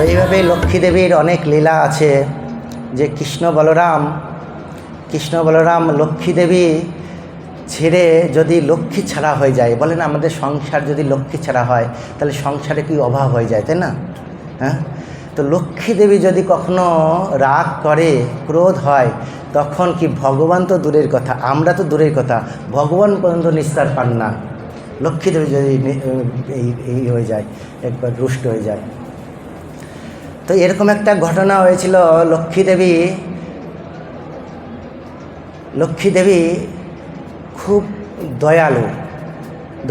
তো এইভাবে লক্ষ্মী দেবীর অনেক লীলা আছে, যে কৃষ্ণ বলরাম কৃষ্ণ বলরাম লক্ষ্মী দেবী ছেড়ে যদি লক্ষ্মী ছাড়া হয়ে যায় বলেন আমাদের সংসার যদি লক্ষ্মী ছাড়া হয়, তাহলে সংসারে কি অভাব হয়ে যায়, তাই না? হ্যাঁ? তো লক্ষ্মী দেবী যদি কখনো রাগ করে, ক্রোধ হয়, তখন কি ভগবান তো দূরের কথা, আমরা তো দূরের কথা, ভগবান পর্যন্ত নিস্তার পান না। লক্ষ্মী দেবী যদি এই হয়ে যায়, একবার রুষ্ট হয়ে যায়। তো এরকম একটা ঘটনা হয়েছিল, লক্ষ্মী দেবী লক্ষ্মী দেবী খুব দয়ালু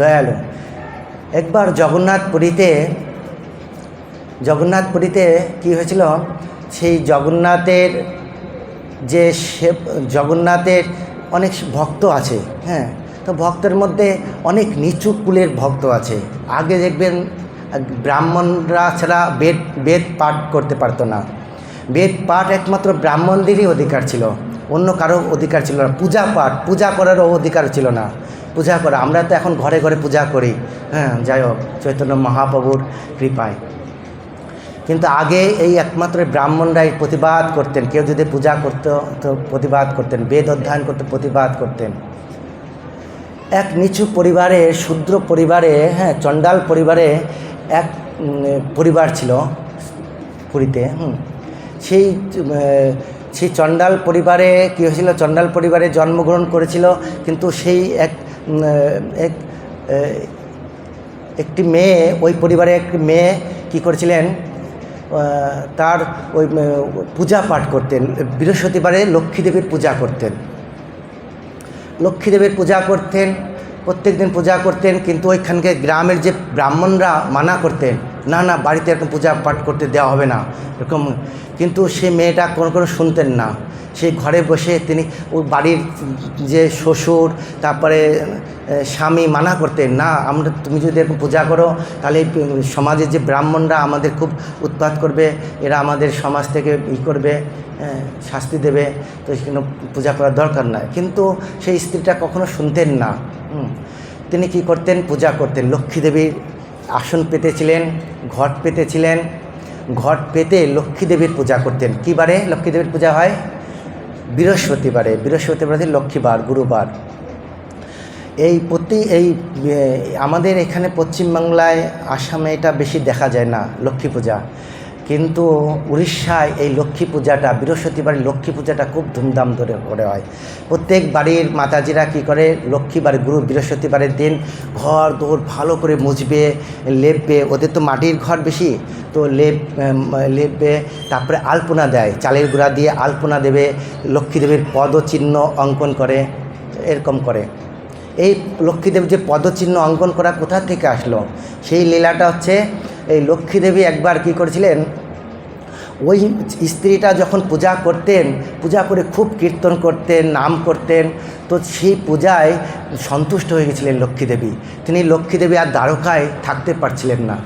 দয়ালু। একবার জগন্নাথ পুরীতে জগন্নাথ পুরীতে কী হয়েছিল, সেই জগন্নাথের যে সে জগন্নাথের অনেক ভক্ত আছে হ্যাঁ তো ভক্তের মধ্যে অনেক নিচু কুলের ভক্ত আছে। আগে দেখবেন ব্রাহ্মণরা ছাড়া বেদ বেদ পাঠ করতে পারতো না। বেদ পাঠ একমাত্র ব্রাহ্মণদেরই অধিকার ছিল, অন্য কারও অধিকার ছিল না। পূজা পাঠ, পূজা করারও অধিকার ছিল না। পূজা করা, আমরা তো এখন ঘরে ঘরে পূজা করি। হ্যাঁ যাই হোক, চৈতন্য মহাপ্রভুর কৃপায়। কিন্তু আগে এই একমাত্র ব্রাহ্মণরাই প্রতিবাদ করতেন। কেউ যদি পূজা করতো, তো প্রতিবাদ করতেন। বেদ অধ্যয়ন করতে প্রতিবাদ করতেন। এক নিচু পরিবারে, শূদ্র পরিবারে হ্যাঁ চণ্ডাল পরিবারে এক পরিবার ছিল পুরীতে, হুম। সেই সেই চণ্ডাল পরিবারে কী হয়েছিল? চণ্ডাল পরিবারে জন্মগ্রহণ করেছিল, কিন্তু সেই এক এক একটি মেয়ে, ওই পরিবারে একটি মেয়ে কী করেছিলেন? তার ওই পূজা পাঠ করতেন, বৃহস্পতিবারে লক্ষ্মীদেবীর পূজা করতেন। লক্ষ্মীদেবীর পূজা করতেন প্রত্যেক দিন পূজা করতেন, কিন্তু ওইখানকে গ্রামের যে ব্রাহ্মণরা মানা করতেন, না না, বাড়িতে এরকম পূজা পাঠ করতে দেওয়া হবে না। এরকম। কিন্তু সে মেয়েটা কোনো কোনো শুনতেন না। সে ঘরে বসে তিনি ওই বাড়ির যে শ্বশুর, তারপরে স্বামী মানা করতেন, না, আমরা, তুমি যদি এরকম পূজা করো, তাহলে সমাজের যে ব্রাহ্মণরা আমাদের খুব উৎপাত করবে, এরা আমাদের সমাজ থেকে ই করবে শাস্তি দেবে। তো সেখানে পূজা করার দরকার নাই। কিন্তু সেই স্ত্রীটা কখনো শুনতেন না। তিনি কি করতেন? পূজা করতেন। লক্ষ্মী দেবীর আসন পেতেছিলেন, ঘট পেতেছিলেন। ঘট পেতে লক্ষ্মী দেবীর পূজা করতেন। কী বারে লক্ষ্মী দেবীর পূজা হয়? বৃহস্পতিবারে বৃহস্পতিবারে লক্ষ্মীবার, গুরুবার। এই প্রতি, এই আমাদের এখানে পশ্চিমবাংলায়, আসামে এটা বেশি দেখা যায় না, লক্ষ্মী পূজা। কিন্তু উড়িষ্যায় এই লক্ষ্মী পূজাটা বৃহস্পতিবারের লক্ষ্মী পূজাটা খুব ধুমধাম ধরে করে হয়। প্রত্যেক বাড়ির মাতাজিরা কী করে, লক্ষ্মীবার গুরু বৃহস্পতিবারের দিন ঘর দৌড় ভালো করে মুছবে, লেপবে, ওদের তো মাটির ঘর বেশি, তো লেপ লেপবে, তারপরে আলপনা দেয়, চালের গুঁড়া দিয়ে আলপনা দেবে, লক্ষ্মীদেবীর পদচিহ্ন অঙ্কন করে, এরকম করে। এই লক্ষ্মীদেব যে পদচিহ্ন অঙ্কন করা কোথা থেকে আসলো? সেই লীলাটা হচ্ছে, এই লক্ষ্মীদেবী একবার কি করেছিলেন ওই স্ত্রীটা যখন পূজা করতেন, পূজা করে খুব কীর্তন করতেন, নাম করতেন, তো সেই পূজায় সন্তুষ্ট হয়ে গেছিলেন লক্ষ্মীদেবী তিনি লক্ষ্মীদেবী আর দ্বারকায় থাকতে পারছিলেন না।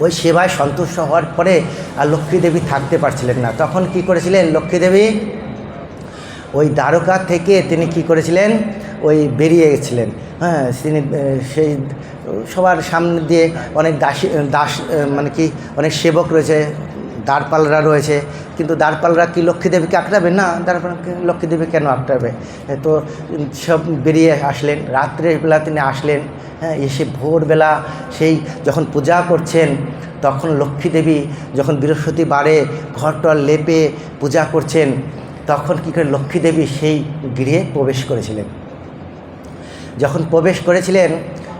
ওই সেবায় সন্তুষ্ট হওয়ার পরে আর লক্ষ্মীদেবী থাকতে পারছিলেন না। তখন কি করেছিলেন লক্ষ্মীদেবী ওই দ্বারকা থেকে তিনি কি করেছিলেন? ওই বেরিয়ে গেছিলেন। হ্যাঁ তিনি সেই, সবার সামনে দিয়ে অনেক দাসী দাস মানে কি, অনেক সেবক রয়েছে, দ্বারপালরা রয়েছে। কিন্তু দ্বারপালরা কি লক্ষ্মীদেবীকে আটকাবে না দ্বারপাল লক্ষ্মীদেবী কেন এ, তো সব বেরিয়ে আসলেন। রাত্রেবেলা তিনি আসলেন। হ্যাঁ এসে ভোরবেলা সেই যখন পূজা করছেন, তখন লক্ষ্মীদেবী যখন বৃহস্পতিবারে ঘরটর লেপে পূজা করছেন, তখন কী করে লক্ষ্মীদেবী সেই গৃহে প্রবেশ করেছিলেন। যখন প্রবেশ করেছিলেন,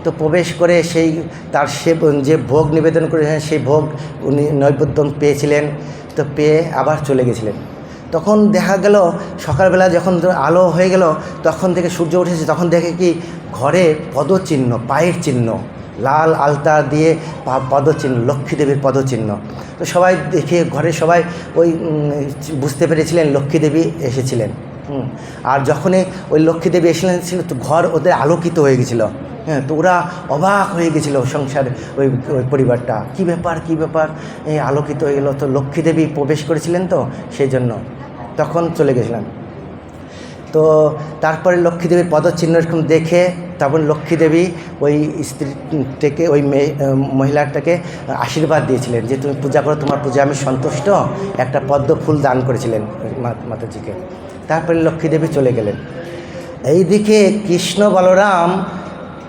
তো প্রবেশ করে সেই তার সে যে ভোগ নিবেদন করেছিলেন, সেই ভোগ উনি নৈবেদ্য পেয়েছিলেন, তো পেয়ে আবার চলে গেছিলেন তখন দেখা গেল, সকালবেলা যখন আলো হয়ে গেল, তখন থেকে সূর্য উঠেছে, তখন দেখে কি ঘরে পদচিহ্ন, পায়ের চিহ্ন, লাল আলতা দিয়ে পদচিহ্ন লক্ষ্মীদেবীর পদচিহ্ন তো সবাই দেখে ঘরে সবাই ওই বুঝতে পেরেছিলেন লক্ষ্মীদেবী এসেছিলেন। আর যখনই ওই লক্ষ্মীদেবী এসেছিলেন ছিল তো ঘর ওদের আলোকিত হয়ে গেছিল। হ্যাঁ তো ওরা অবাক হয়ে গেছিল সংসার, ওই ওই পরিবারটা। কি ব্যাপার কি ব্যাপার? এই আলোকিত হয়ে গেলো। তো লক্ষ্মীদেবী প্রবেশ করেছিলেন তো সেই জন্য তখন চলে গেছিলাম তো তারপরে লক্ষ্মী দেবীর পদচিহ্ন এরকম দেখে তখন লক্ষ্মী দেবী ওই স্ত্রী থেকে, ওই মহিলাটাকে আশীর্বাদ দিয়েছিলেন যে, তুমি পূজা করো, তোমার পূজা আমি সন্তুষ্ট। একটা পদ্ম ফুল দান করেছিলেন মাতাজিকে। তারপরে লক্ষ্মী দেবী চলে গেলেন। এইদিকে কৃষ্ণ বলরাম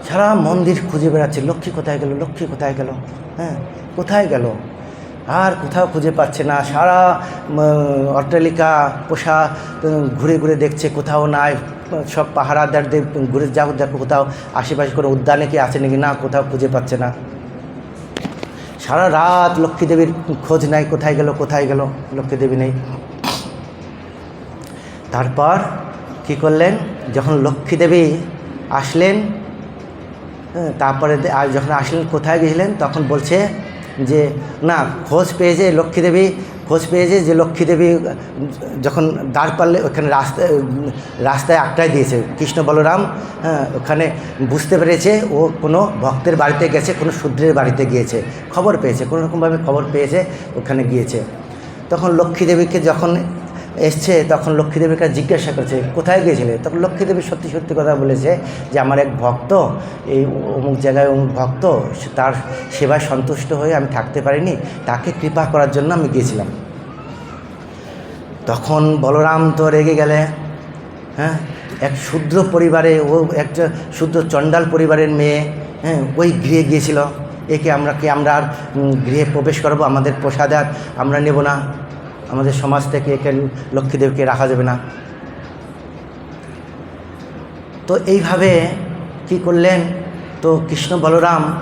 সারা মন্দির খুঁজে বেড়াচ্ছে, লক্ষ্মী কোথায় গেল, লক্ষ্মী কোথায় গেল হ্যাঁ কোথায় গেল? আর কোথাও খুঁজে পাচ্ছে না, সারা অট্টালিকা পোষা ঘুরে ঘুরে দেখছে, কোথাও নাই, সব পাহারাদারদের ঘুরে যাও, দেখো কোথাও আশেপাশে কোনো উদ্যানে কি আছে নাকি? না, কোথাও খুঁজে পাচ্ছে না। সারা রাত লক্ষ্মী দেবীর খোঁজ নাই, কোথায় গেল কোথায় গেল লক্ষ্মী দেবী নেই। তারপর কি করলেন? যখন লক্ষ্মী দেবী আসলেন হ্যাঁ, তারপরে আর যখন আসলেন কোথায় গেছিলেন তখন বলছে যে না খোঁজ পেয়েছে লক্ষ্মী দেবী খোঁজ পেয়েছে যে লক্ষ্মী দেবী যখন দাঁড় পারলে ওখানে রাস্তায় রাস্তায় আটটায় দিয়েছে। কৃষ্ণ বলরাম হ্যাঁ ওখানে বুঝতে পেরেছে ও কোনো ভক্তের বাড়িতে গেছে কোনো শূদ্রের বাড়িতে গিয়েছে। খবর পেয়েছে কোনো রকমভাবে খবর পেয়েছে ওখানে গিয়েছে। তখন লক্ষ্মী দেবীকে যখন এসছে, তখন লক্ষ্মী দেবীকে জিজ্ঞাসা করছে, কোথায় গিয়েছিলে? তখন লক্ষ্মীদেবী সত্যি সত্যি কথা বলেছে যে, আমার এক ভক্ত, এই অমুক জায়গায় অমুক ভক্ত তার সেবায় সন্তুষ্ট হয়ে আমি থাকতে পারিনি, তাকে কৃপা করার জন্য আমি গিয়েছিলাম। তখন বলরাম তো রেগে গেলে হ্যাঁ? এক শূদ্র পরিবারে, ও একটা শূদ্র চণ্ডাল পরিবারের মেয়ে হ্যাঁ ওই গৃহে গিয়েছিল। একে আমরা কি, আমরা আর গৃহে প্রবেশ করব? আমাদের প্রসাদ আর আমরা নেব না। আমাদের সমাজ থেকে একে লক্ষ্মীদেবকে রাখা যাবে না। তো এইভাবে কি করলেন? তো কৃষ্ণ বলরাম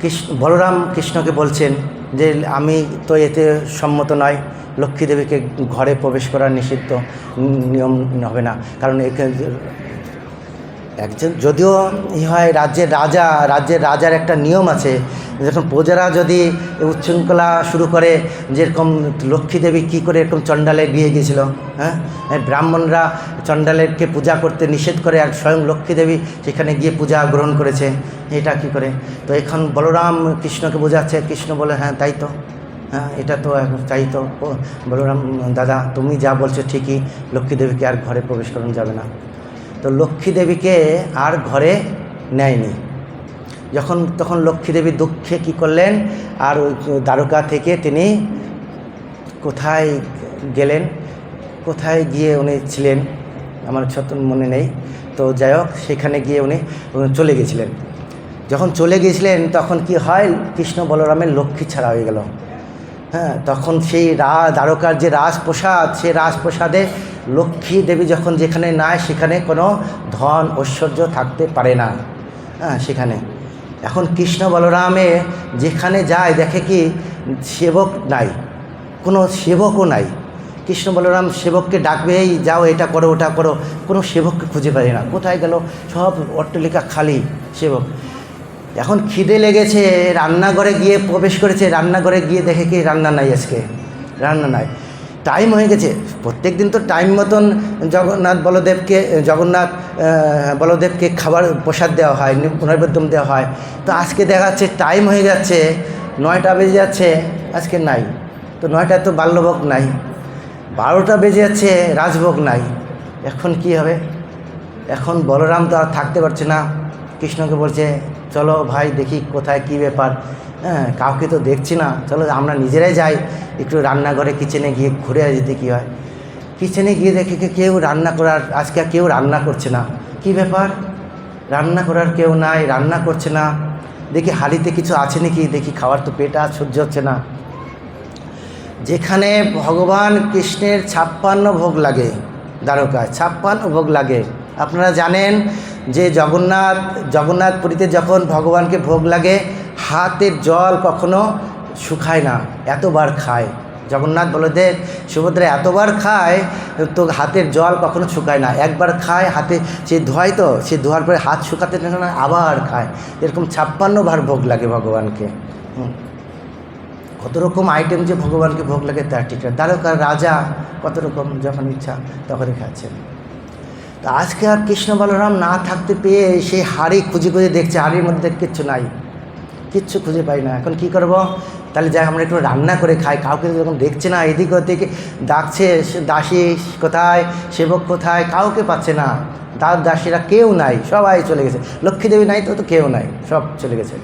কৃষ্ণ, বলরাম কৃষ্ণকে বলছেন যে, আমি তো এতে সম্মত নয়। লক্ষ্মীদেবীকে ঘরে প্রবেশ করার নিষিদ্ধ। নিয়ম হবে না। কারণ একে একজন, যদিও হয় রাজ্যের রাজা, রাজ্যের রাজার একটা নিয়ম আছে যখন প্রজারা যদি উচ্ছৃঙ্খলা শুরু করে, যেরকম লক্ষ্মী দেবী কী করে এরকম চণ্ডালে বিয়ে গিয়েছিল হ্যাঁ? ব্রাহ্মণরা চণ্ডালেরকে পূজা করতে নিষেধ করে আর স্বয়ং লক্ষ্মী দেবী সেখানে গিয়ে পূজা গ্রহণ করেছে, এটা কি করে? তো এখন বলরাম কৃষ্ণকে বোঝাচ্ছে, কৃষ্ণ বলে হ্যাঁ তাই তো হ্যাঁ এটা তো তাই তো বলরাম, দাদা তুমি যা বলছো ঠিকই, লক্ষ্মী দেবীকে আর ঘরে প্রবেশ করানো যাবে না। তো লক্ষ্মী দেবীকে আর ঘরে নেয়নি। যখন, তখন লক্ষ্মী দেবী দুঃখে কী করলেন? আর ওই দ্বারকা থেকে তিনি কোথায় গেলেন? কোথায় গিয়ে উনি ছিলেন? আমার ছত মনে নেই। তো যাই হোক, সেখানে গিয়ে উনি চলে গেছিলেন। যখন চলে গেছিলেন, তখন কি হয়? কৃষ্ণ বলরামের লক্ষ্মী ছাড়া হয়ে গেল। হ্যাঁ তখন সেই রা, দ্বারকার যে রাজপ্রসাদ, সেই রাজপ্রসাদে লক্ষ্মী দেবী যখন যেখানে নাই, সেখানে কোনো ধন ঐশ্বর্য থাকতে পারে না। হ্যাঁ সেখানে। এখন কৃষ্ণ বলরামে যেখানে যায়, দেখে কি সেবক নাই, কোনো সেবকও নাই। কৃষ্ণ বলরাম সেবককে ডাকবে, এই যাও, এটা করো, ওটা করো। কোনো সেবককে খুঁজে পায় না। কোথায় গেল? সব অট্টালিকা খালি, সেবক। এখন খিদে লেগেছে, রান্নাঘরে গিয়ে প্রবেশ করেছে, রান্নাঘরে গিয়ে দেখে কি রান্না নাই আজকে। রান্না নাই। টাইম হয়ে গেছে। প্রত্যেক দিন তো টাইম মতন জগন্নাথ বলদেবকে জগন্নাথ বলদেবকে খাবার, প্রসাদ দেওয়া হয় নৈবেদ্যম দেওয়া হয়। তো আজকে দেখা যাচ্ছে টাইম হয়ে যাচ্ছে, নয়টা বেজে যাচ্ছে, আজকে নাই। তো নয়টা তো বাল্যভোগ নাই। বারোটা বেজে যাচ্ছে, রাজভোগ নাই। এখন কি হবে? এখন বলরাম তো আর থাকতে পারছে না। কৃষ্ণকে বলছে, চলো ভাই, দেখি কোথায় কি ব্যাপার। হ্যাঁ কাউকে তো দেখছি না। চলো, আমরা নিজেরাই যাই। একটু রান্নাঘরে কিচেনে গিয়ে ঘুরে আসি দেখি হয়। কিচেনে গিয়ে দেখি কি কেউ রান্না করার, আজকে কেউ রান্না করছে না। কি ব্যাপার? রান্না করার কেউ নাই, রান্না করছে না। দেখি হাড়িতে কিছু আছে নাকি? দেখি খাওয়ার তো পেট আর সহ্য হচ্ছে না। যেখানে ভগবান কৃষ্ণের ছাপ্পান্ন ভোগ লাগে দ্বারকায় ছাপ্পান্ন ভোগ লাগে। আপনারা জানেন যে জগন্নাথ জগন্নাথ পুরীতে যখন ভগবানকে ভোগ লাগে হাতের জল কখনো শুকায় না, এতবার খায়। জগন্নাথ বলদেব সুভদ্রা এতবার খায়, তো হাতের জল কখনো শুকায় না। একবার খায়, হাতে সে ধোয় তো, সে ধোয়ার পরে হাত শুকাতে না আবার খায়। এরকম ছাপ্পান্ন বার ভোগ লাগে ভগবানকে। কত রকম আইটেম যে ভগবানকে ভোগ লাগে তার ঠিক দ্বারকার রাজা কত রকম যখন ইচ্ছা তখনই খাচ্ছেন। তো আজকে আর কৃষ্ণ বলরাম না থাকতে পেয়ে সেই হাড়ি খুঁজে খুঁজে দেখছে, হাড়ির মধ্যে কিচ্ছু নাই। কিচ্ছু খুঁজে পাই না। এখন কি করব? তাহলে যাই, আমরা একটু রান্না করে খাই। কাউকে যখন দেখছে না, এদিক ওদিকে ডাকছে দাসী কোথায়? সেবক কোথায়? কাউকে পাচ্ছে না। দাস দাসীরা কেউ নাই, সবাই চলে গেছে। লক্ষ্মী দেবী নাই তো তো কেউ নাই, সব চলে গেছে।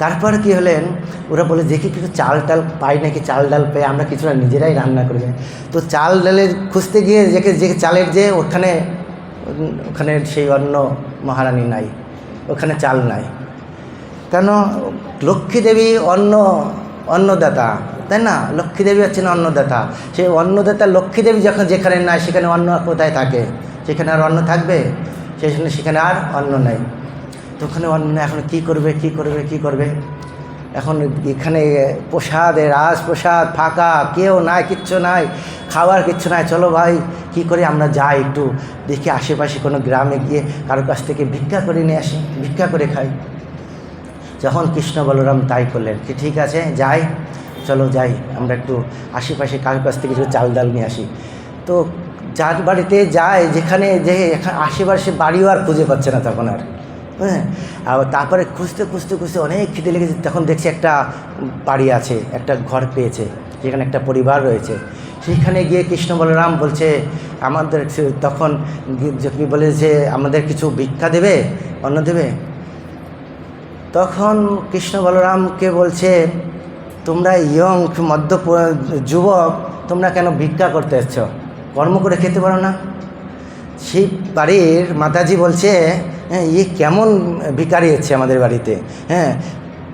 তারপর কি হলেন? ওরা বলে, দেখি কিছু চাল টাল পাই নাকি? চাল ডাল পেয়ে আমরা কিছুটা নিজেরাই রান্না করে যাই তো চাল ডালের খুঁজতে গিয়ে যে যে চালের যে ওখানে ওখানে সেই অন্ন মহারানী নাই। ওখানে চাল নাই। কেন? লক্ষ্মী দেবী অন্ন, অন্নদাতা, তাই না? লক্ষ্মী দেবী হচ্ছেন অন্নদাতা। সেই অন্নদাতা লক্ষ্মী দেবী যখন যেখানে নাই, সেখানে অন্ন কোথায় থাকে? সেখানে আর অন্ন থাকবে? সেখানে সেখানে আর অন্ন নেই। তো অন্ন এখন কী করবে, কি করবে কি করবে? এখন এখানে প্রসাদে রাজপ্রসাদ ফাঁকা, কেউ নাই, কিচ্ছু নাই খাবার কিচ্ছু নাই। চলো ভাই, কি করে? আমরা যাই একটু। দেখি আশেপাশে কোনো গ্রামে গিয়ে কারোর কাছ থেকে ভিক্ষা করে নিয়ে আসি, ভিক্ষা করে খাই। যখন কৃষ্ণ বলরাম তাই করলেন, কি ঠিক আছে? যাই, চলো যাই, আমরা একটু আশেপাশে কারোর কাছ থেকে কিছু চাল ডাল নিয়ে আসি। তো যার বাড়িতে যায়, যেখানে যে আশেপাশে বাড়িও আর খুঁজে পাচ্ছে না তখন আর। হ্যাঁ? আর তারপরে খুঁজতে খুঁজতে খুঁজতে অনেক খিদে লেগেছে, তখন দেখছি একটা বাড়ি আছে, একটা ঘর পেয়েছে, যেখানে একটা পরিবার রয়েছে। সেইখানে গিয়ে কৃষ্ণ বলরাম বলছে, আমাদের তখন বলে যে, আমাদের কিছু ভিক্ষা দেবে? অন্ন দেবে? তখন কৃষ্ণ বলরামকে বলছে, তোমরা ইয়ং মধ্য যুবক, তোমরা কেন ভিক্ষা করতে এসছো? কর্ম করে খেতে পারো না? সেই বাড়ির মাতাজি বলছে হ্যাঁ ইয়ে কেমন ভিকারি এসছে আমাদের বাড়িতে? হ্যাঁ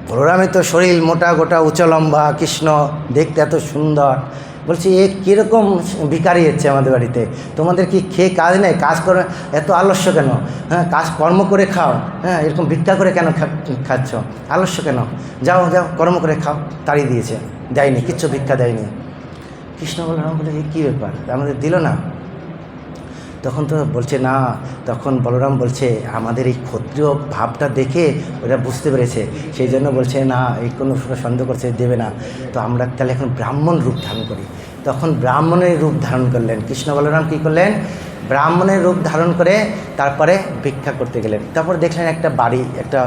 বলরামের তো শরীর মোটা গোটা উঁচু লম্বা, কৃষ্ণ দেখতে এত সুন্দর। বলছি, এ কীরকম ভিকারি এসছে আমাদের বাড়িতে? তোমাদের কি খেয়ে কাজ নেই? কাজ করে এত আলস্য কেন? হ্যাঁ কাজ কর্ম করে খাও। হ্যাঁ এরকম ভিক্ষা করে কেন খাচ্ছ? আলস্য কেন? যাও যাও, কর্ম করে খাও। তাড়িয়ে দিয়েছে। দেয়নি, কিচ্ছু ভিক্ষা দেয়নি। কৃষ্ণ বলরাম বলে কী ব্যাপার? আমাদের দিল না? তখন তো বলছে, না, তখন বলরাম বলছে, আমাদের এই ক্ষত্রিয় ভাবটা দেখে ওরা বুঝতে পেরেছে। সেই জন্য বলছে, না, এই কোনো সন্দেহ করছে, দেবে না। তো আমরা তাহলে এখন ব্রাহ্মণ রূপ ধারণ করি। তখন ব্রাহ্মণের রূপ ধারণ করলেন। কৃষ্ণ বলরাম কী করলেন? ব্রাহ্মণের রূপ ধারণ করে তারপরে ভিক্ষা করতে গেলেন। তারপর দেখলেন একটা বাড়ি একটা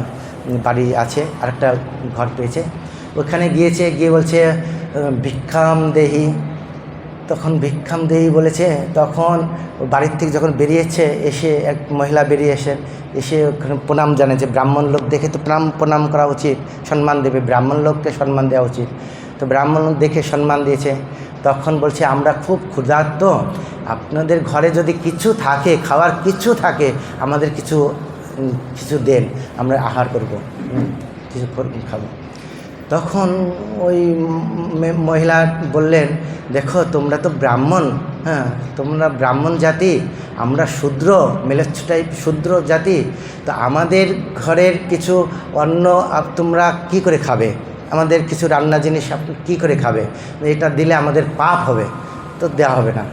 বাড়ি আছে আর একটা ঘর পেয়েছে। ওখানে গিয়েছে, গিয়ে বলছে, ভিক্ষাম দেহি। তখন ভিক্ষাম দেই বলেছে, তখন বাড়ির থেকে যখন বেরিয়েছে, এসে এক মহিলা বেরিয়ে এসে এসে প্রণাম জানে যে ব্রাহ্মণ লোক দেখে তো প্রণাম প্রণাম করা উচিত। সম্মান দেবে, ব্রাহ্মণ লোককে সম্মান দেওয়া উচিত। তো ব্রাহ্মণ লোক দেখে সম্মান দিয়েছে। তখন বলছে, আমরা খুব ক্ষুধার্ত। আপনাদের ঘরে যদি কিছু থাকে, খাওয়ার কিছু থাকে, আমাদের কিছু কিছু দেন। আমরা আহার করব। কিছু খাব। তখন ওই মহিলা বললেন, দেখো, তোমরা তো ব্রাহ্মণ হ্যাঁ তোমরা ব্রাহ্মণ জাতি, আমরা শূদ্র মেলেচ্ছ টাইপ শূদ্র জাতি, তো আমাদের ঘরের কিছু অন্ন তোমরা কি করে খাবে? আমাদের কিছু রান্না জিনিস কী করে খাবে? এটা দিলে আমাদের পাপ হবে, তো দেওয়া হবে না,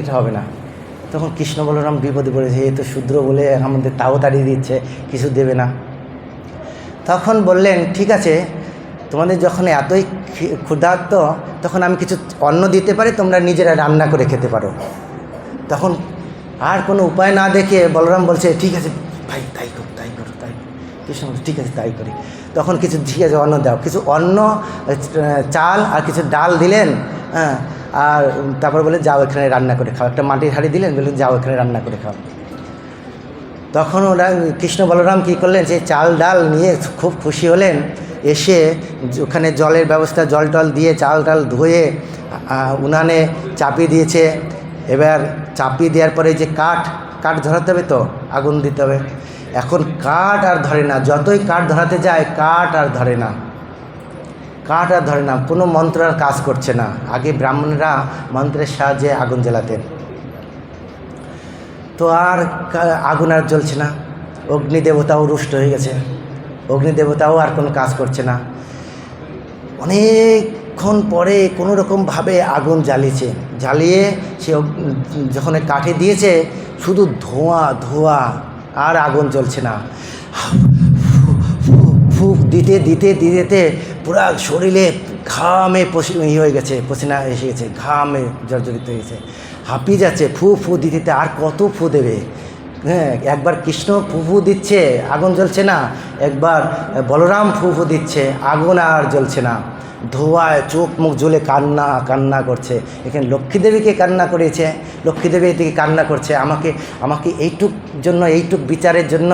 এটা হবে না। তখন কৃষ্ণ বলরাম বিপদে পড়েছে এ তো শূদ্র বলে আমাদের তাও তাড়িয়ে দিচ্ছে, কিছু দেবে না। তখন বললেন, ঠিক আছে তোমাদের যখন এতই ক্ষুধার্ত, তখন আমি কিছু অন্ন দিতে পারি, তোমরা নিজেরা রান্না করে খেতে পারো। তখন আর কোনো উপায় না দেখে বলরাম বলছে, ঠিক আছে, ভাই, তাই করো তাই করো, তাই। কৃষ্ণ বলছে ঠিক আছে, তাই করি। তখন কিছু ঠিক আছে অন্ন দাও, কিছু অন্ন চাল আর কিছু ডাল দিলেন হ্যাঁ আর তারপর বলে যাও এখানে রান্না করে খাও। একটা মাটির হাঁড়ি দিলেন, বললেন, যাও এখানে রান্না করে খাও। তখন ওরা কৃষ্ণ বলরাম কী করলেন সেই চাল ডাল নিয়ে খুব খুশি হলেন। এসে ওখানে জলের ব্যবস্থা, জল টল দিয়ে চাল টাল ধুয়ে উনানে চাপিয়ে দিয়েছে। এবার চাপিয়ে দেওয়ার পরে যে কাঠ কাঠ ধরাতে হবে তো? আগুন দিতে হবে। এখন কাঠ আর ধরে না। যতই কাঠ ধরাতে যায়, কাঠ আর ধরে না। কাঠ আর ধরে না। কোনো মন্ত্র আর কাজ করছে না। আগে ব্রাহ্মণরা মন্ত্রের সাহায্যে আগুন জ্বালাতেন। তো আর আগুন আর জ্বলছে না। অগ্নি দেবতাও রুষ্ট হয়ে গেছে। অগ্নি দেবতাও আর কোনো কাজ করছে না। অনেকক্ষণ পরে কোনো রকমভাবে আগুন জ্বালিয়েছে। জ্বালিয়ে সে যখন কাঠে দিয়েছে, শুধু ধোঁয়া ধোঁয়া আর আগুন জ্বলছে না। ফুক দিতে দিতে দিতে পুরা শরীরে ঘামে ইয়ে হয়ে গেছে পসিনা এসে গেছে, ঘামে জর্জরিত হয়ে গেছে। হাঁপিয়ে যাচ্ছে ফু ফু দিতে আর কত ফু দেবে? হ্যাঁ একবার কৃষ্ণ ফুফু দিচ্ছে, আগুন জ্বলছে না। একবার বলরাম ফুফু দিচ্ছে, আগুন আর জ্বলছে না। ধোয়ায় চোখ মুখ জ্বলে কান্না কান্না করছে। এখানে লক্ষ্মীদেবীকে কান্না করেছে লক্ষ্মী দেবী এদিকে কান্না করছে। আমাকে আমাকে এইটুক জন্য, এইটুক বিচারের জন্য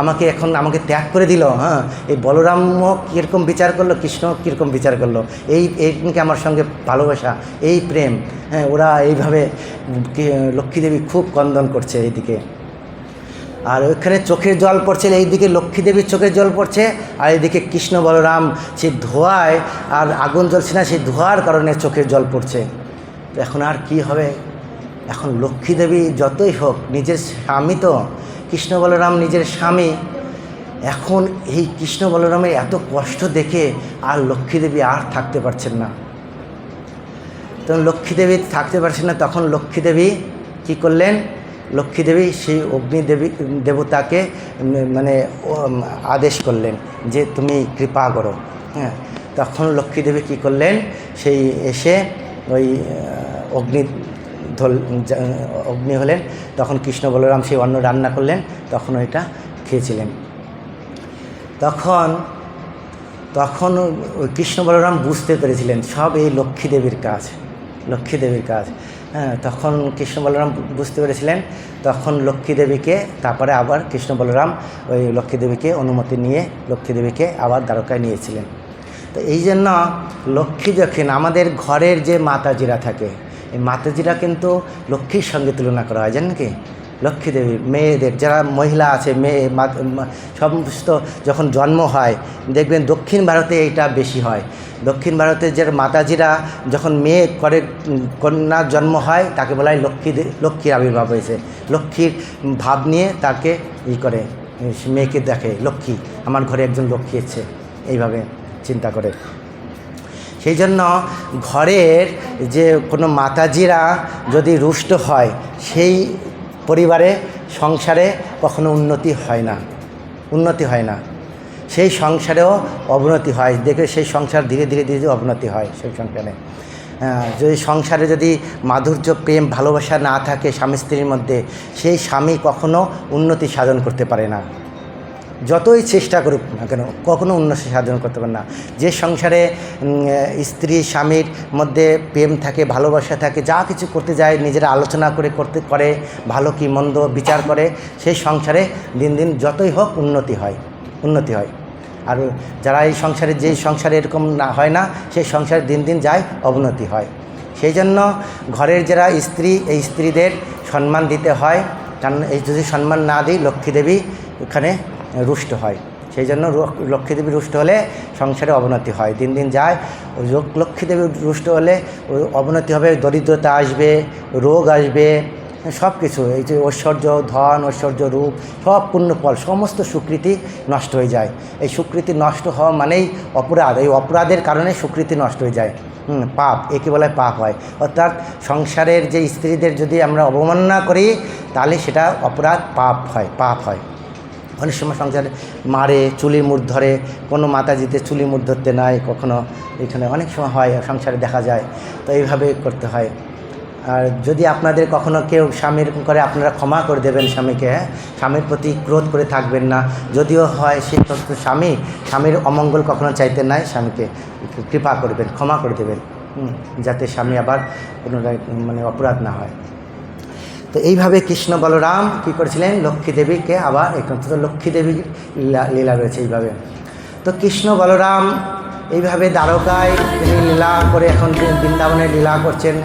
আমাকে এখন আমাকে ত্যাগ করে দিল হ্যাঁ। এই বলরামও কীরকম বিচার করল, কৃষ্ণ কীরকম বিচার করল? এই এইদিকে আমার সঙ্গে ভালোবাসা, এই প্রেম হ্যাঁ ওরা এইভাবে লক্ষ্মীদেবী খুব কন্দন করছে এইদিকে আর ওইখানে চোখের জল পড়ছে এইদিকে লক্ষ্মী দেবীর চোখের জল পড়ছে, আর এইদিকে কৃষ্ণ বলরাম, সেই ধোঁয়ায় আর আগুন জ্বলছে না, সেই ধোঁয়ার কারণে চোখের জল পড়ছে। তো এখন আর কি হবে? এখন লক্ষ্মী দেবী যতই হোক, নিজের স্বামী তো, কৃষ্ণ বলরাম নিজের স্বামী, এখন এই কৃষ্ণ বলরামের এত কষ্ট দেখে আর লক্ষ্মী দেবী আর থাকতে পারছেন না। তখন লক্ষ্মী দেবী থাকতে পারছেন না, তখন লক্ষ্মী দেবী কী করলেন? লক্ষ্মী দেবী সেই অগ্নি দেবী, দেবতাকে মানে আদেশ করলেন যে তুমি কৃপা করো। হ্যাঁ তখন লক্ষ্মী দেবী কী করলেন? সেই এসে ওই অগ্নি অগ্নি হলেন। তখন কৃষ্ণ বলরাম সেই অন্ন রান্না করলেন, তখন ওইটা খেয়েছিলেন। তখন তখন কৃষ্ণ বলরাম বুঝতে পেরেছিলেন, সব এই লক্ষ্মী দেবীর কাজ, লক্ষ্মী দেবীর কাজ। তখন কৃষ্ণ বলরাম বুঝতে পেরেছিলেন। তখন লক্ষ্মী দেবীকে, তারপরে আবার কৃষ্ণ বলরাম ওই লক্ষ্মী দেবীকে অনুমতি নিয়ে লক্ষ্মী দেবীকে আবার দ্বারকায় নিয়েছিলেন। তো এই জন্য লক্ষ্মী যখন আমাদের ঘরের যে মাতাজিরা থাকে, এই মাতাজিরা কিন্তু লক্ষ্মীর সঙ্গে তুলনা করা হয়, জানেন কি? লক্ষ্মী দেবী, মেয়েদের, যারা মহিলা আছে, মেয়ে সমস্ত যখন জন্ম হয়, দেখবেন দক্ষিণ ভারতে এইটা বেশি হয়। দক্ষিণ ভারতের যে মাতাজিরা যখন মেয়ে করে, কন্যার জন্ম হয়, তাকে বলা হয় লক্ষ্মী লক্ষ্মীর আবির্ভাব হয়েছে। লক্ষ্মীর ভাব নিয়ে তাকে ই করে, মেয়েকে দেখে, লক্ষ্মী, আমার ঘরে একজন লক্ষ্মী এসছে। এইভাবে চিন্তা করে। সেই জন্য ঘরের যে কোনো মাতাজিরা যদি রুষ্ট হয়, সেই পরিবারে, সংসারে কখনো উন্নতি হয় না। উন্নতি হয় না। সেই সংসারেও অবনতি হয়। দেখে সেই সংসার ধীরে ধীরে ধীরে অবনতি হয় সেই সংসারে। যদি সংসারে যদি মাধুর্য, প্রেম, ভালোবাসা না থাকে স্বামী স্ত্রীর মধ্যে, সেই স্বামী কখনো উন্নতি সাধন করতে পারে না। যতই চেষ্টা করুক না কেন, কখনো উন্নতি সাধন করতে পারে না। যে সংসারে স্ত্রী, স্বামীর মধ্যে প্রেম থাকে, ভালোবাসা থাকে, যা কিছু করতে যায়, নিজেরা আলোচনা করে, করতে করে ভালো কি মন্দ বিচার করে, সেই সংসারে দিন দিন যতই হোক উন্নতি হয় উন্নতি হয়। আর যারা এই সংসারে যেই সংসারে এরকম না, হয় না, সেই সংসারে দিন দিন যায় অবনতি হয়। সেই জন্য ঘরের যারা স্ত্রী, এই স্ত্রীদের সম্মান দিতে হয়। কারণ এই যদি সম্মান না দিই, লক্ষ্মী দেবী এখানে রুষ্ট হয়। সেই জন্য র- লক্ষ্মী দেবী রুষ্ট হলে সংসারে অবনতি হয়। দিন দিন যায় ওই লোক- লক্ষ্মী দেবী রুষ্ট হলে অবনতি হবে, দরিদ্রতা আসবে, রোগ আসবে সব কিছু এই যে ঐশ্বর্য, ধন, ঐশ্বর্য রূপ, সব পুণ্যফল, সমস্ত সুকৃতি নষ্ট হয়ে যায়। এই সুকৃতি নষ্ট হওয়া মানেই অপরাধ। এই অপরাধের কারণে সুকৃতি নষ্ট হয়ে যায়। পাপ। একে বলে পাপ হয়। অর্থাৎ সংসারের যে স্ত্রীদের যদি আমরা অবমাননা করি, তাহলে সেটা অপরাধ, পাপ হয় পাপ হয়। অনেক সময় সংসারে মারে চুলি মুড় ধরে, কোনো মাতাজিতে চুলি মুড় ধরতে নাই, কখনো এখানে অনেক সময় হয়, সংসারে দেখা যায়, তো এইভাবে করতে হয়। আর যদি আপনাদের কখনো কেউ স্বামীর করে আপনারা ক্ষমা করে দেবেন স্বামীকে হ্যাঁ স্বামীর প্রতি ক্রোধ করে থাকবেন না। যদিও হয় সমস্ত স্বামী, স্বামীর অমঙ্গল কখনো চাইতে নাই স্বামীকে, কৃপা করবেন, ক্ষমা করে দেবেন যাতে স্বামী আবার পুনরায় মানে অপরাধ না হয়। তো এইভাবে কৃষ্ণ বলরাম কী করেছিলেন? লক্ষ্মী দেবীকে আবার একমাত্র লক্ষ্মী দেবীর লীলা লীলা রয়েছে এইভাবে। তো কৃষ্ণ বলরাম এইভাবে দ্বারকায় তিনি লীলা করে এখন বৃন্দাবনে লীলা করছেন।